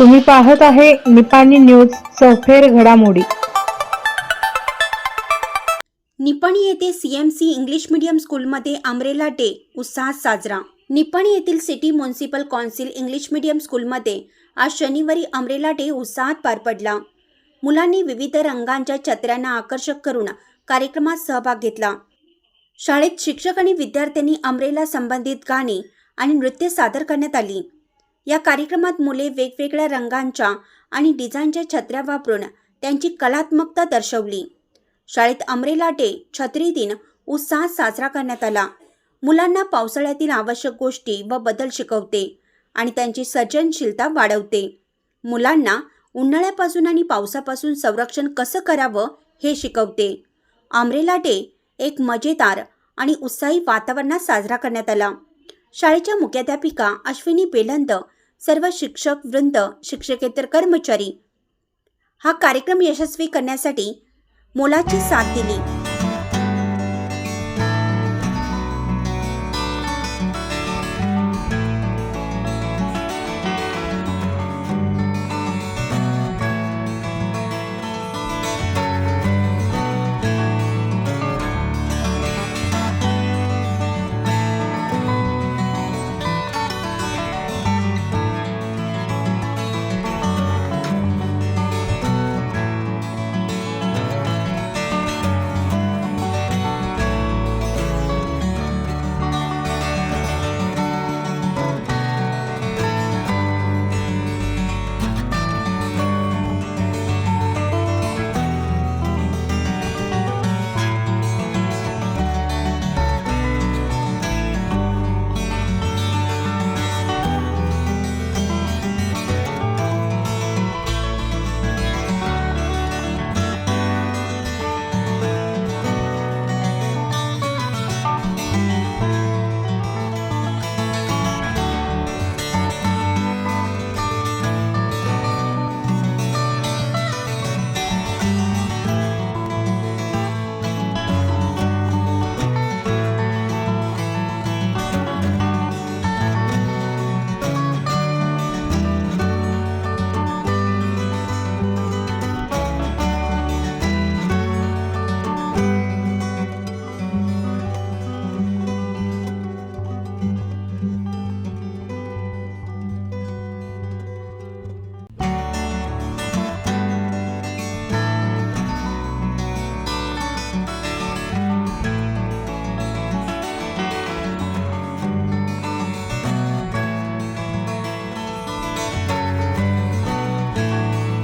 तुम्ही पाहत आहे निपाणी न्यूज चौफेर घडामोडी. निपाणी येथे सीएमसी इंग्लिश मीडियम स्कूलमध्ये अमरेला डे उत्साहात साजरा. निपाणी येथील city municipal council English medium स्कूलमध्ये आज शनिवारी अमरेला डे उत्साहात पार पडला. मुलांनी विविध रंगांच्या छत्र्यांना आकर्षक करून कार्यक्रमात सहभाग घेतला. शाळेत शिक्षक आणि विद्यार्थ्यांनी अमरेला संबंधित गाणी आणि नृत्य सादर करण्यात आली. या कार्यक्रमात मुले वेगवेगळ्या रंगांच्या आणि डिझाईनच्या छत्र्या वापरून त्यांची कलात्मकता दर्शवली. शाळेत अमरेलाटे छत्री दिन उत्साहात साजरा करण्यात आला. मुलांना पावसाळ्यातील आवश्यक गोष्टी व बदल शिकवते आणि त्यांची सर्जनशीलता वाढवते. मुलांना उन्हाळ्यापासून आणि पावसापासून संरक्षण कसं करावं हे शिकवते. अमरेला डे एक मजेदार आणि उत्साही वातावरणात साजरा करण्यात आला. शाळेच्या मुख्याध्यापिका अश्विनी बेलंद सर्व शिक्षक वृंद शिक्षकेतर कर्मचारी हा कार्यक्रम यशस्वी करण्यासाठी मोलाची साथ दिली.